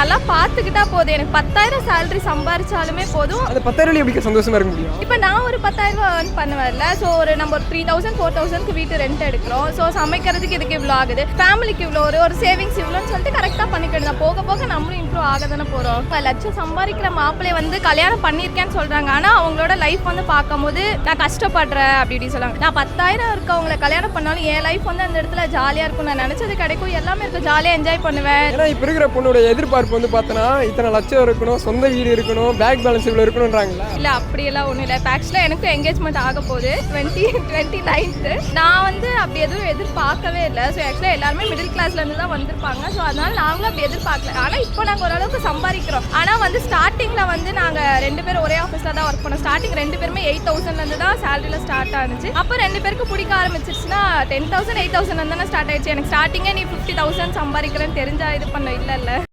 நல்லா பார்த்துக்கிட்டா போதும். எனக்கு பத்தாயிரம் சேலரி சம்பாரிச்சாலுமே போதும். அந்த பத்தாயிரம் எப்படி சந்தோஷமா இருக்க முடியும்? இப்போ நான் ஒரு பத்தாயிரம் ரூபா earn பண்ணுவேன்ல ஸோ ஒரு நம்ம ஒரு த்ரீ தௌசண்ட் ஃபோர் தௌசண்ட்க்கு வீட்டு ரெண்ட் எடுக்கிறோம். ஸோ சமைக்கிறதுக்கு இதுக்கு இவ்வளோ ஆகுது. ஃபேமிலிக்கு இவ்வளோ ஒரு ஒரு சேவிங்ஸ் இவ்வளோன்னு சொல்லிட்டு கரெக்டாக பண்ணிக்கிட்டு போக போக நம்மளும் இம்ப்ரூவ் ஆக தானே போகிறோம் இப்போ லட்சம் சம்பாதிக்கிற மாப்பிள்ளை வந்து கல்யாணம் பண்ணியிருக்கேன்னு சொல்கிறாங்க ஆனால் அவங்களோட லைஃப் வந்து பார்க்கும்போது நான் கஷ்டப்படுறேன் அப்படி இப்படி சொல்லுவாங்க. நான் பத்தாயிரம் இருக்கவங்களை கல்யாணம் பண்ணாலும் என் லைஃப் வந்து அந்த இடத்துல ஜாலியாக இருக்கும். நான் நினச்சது கிடைக்கும். எல்லாமே இருக்கும். ஜாலியாக என்ஜாய் பண்ணுவேன். ஏன்னா இப்போ இருக்கிற பொண்ணோட எதிர்பார்ப்பு வந்து பார்த்தோன்னா இத்தனை லட்சம் இருக்கணும் சொந்த வீடு இருக்கணும் பேங்க் பேலன்ஸ் இவ்வளோ இருக்கணுன்றாங்களா இல்லை அப்படியெல்லாம் ஒன்றும் இல்லை. இப்போ ஆக்சுவலாக எனக்கும் என்கேஜ்மெண்ட் ஆக போகுது. டுவெண்ட்டி டுவெண்ட்டி நைன்த்து நான் வந்து அப்படி எதுவும் எதிர்பார்க்கவே இல்லை. ஸோ ஆக்சுவலாக எல்லாருமே மிடில் கிளாஸ்லேருந்து தான் வந்திருப்பாங்க. ஸோ அதனால நாங்களும் அப்படி எதிர்பார்க்கல. ஆனால் இப்போ நாங்கள் ஓரளவுக்கு சம்பாதிக்கிறோம். ஆனால் வந்து ஸ்டார்டிங்கில் வந்து நாங்கள் ரெண்டு பேரும் ஒரே ஆஃபீஸில் தான் ஒர்க் பண்ணோம். ஸ்டார்டிங் ரெண்டு பேருமே எயிட் தௌசண்ட்லேருந்து தான் சேலரியில் ஸ்டார்ட் ஆனிச்சு. அப்போ ரெண்டு பேருக்கு பிடிக்க ஆரம்பிச்சிருச்சுன்னா டென் தௌசண்ட் எயிட் தௌசண்ட் தானே ஸ்டார்ட் ஆயிடுச்சு. எனக்கு ஸ்டார்டிங்கே நீ ஃபிஃப்டி தௌசண்ட் சம்பாதிக்கிறேன்னு தெரிஞ்சா இது பண்ண இல்லை இல்லை